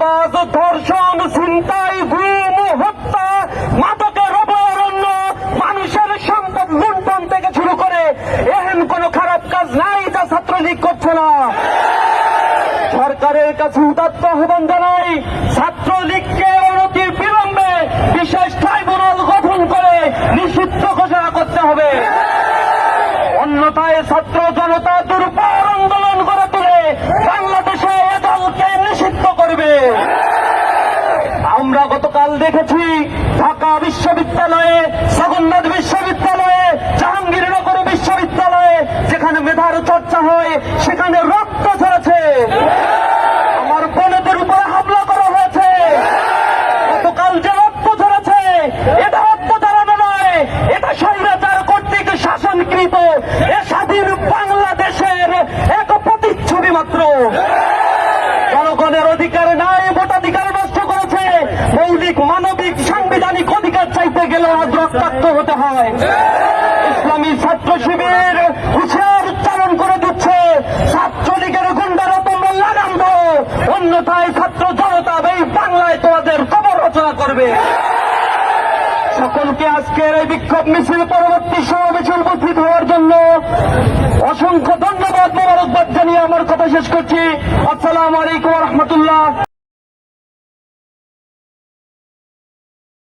চাঁদাবাজ ধর্ষণ, ছিনতাই ঘুম হত্যা মাদকের অভয়ারণ্য মানুষের সম্পদ লুণ্ঠন থেকে শুরু করে এহেন কোন খারাপ কাজ নাই যা ছাত্রলীগ করছে না। সরকারের কাছে উদাত্ত আহ্বান জানাই, ছাত্রলীগকে অনতি বিলম্বে বিশেষ ট্রাইব্যুনাল গঠন করে নিষিদ্ধ ঘোষণা করতে হবে। অন্যথায় ছাত্র জনতা দুর্ব দেখেছি ঢাকা বিশ্ববিদ্যালয়ে হতে হয়। ইসলামী ছাত্র শিবির হুঁশিয়ার উচ্চারণ করে দিচ্ছে। ছাত্রলীগের গুন্ডারা তোমরা অন্যথায় ছাত্র জনতা এই বাংলায় তোমাদের কবর রচনা করবে। সকলকে আজকের এই বিক্ষোভ মিছিল পরবর্তী সমাবেশে উপস্থিত হওয়ার জন্য অসংখ্য ধন্যবাদ মোবারকবাদ জানিয়ে আমার কথা শেষ করছি। আসসালাম আলাইকুম রহমতুল্লাহ।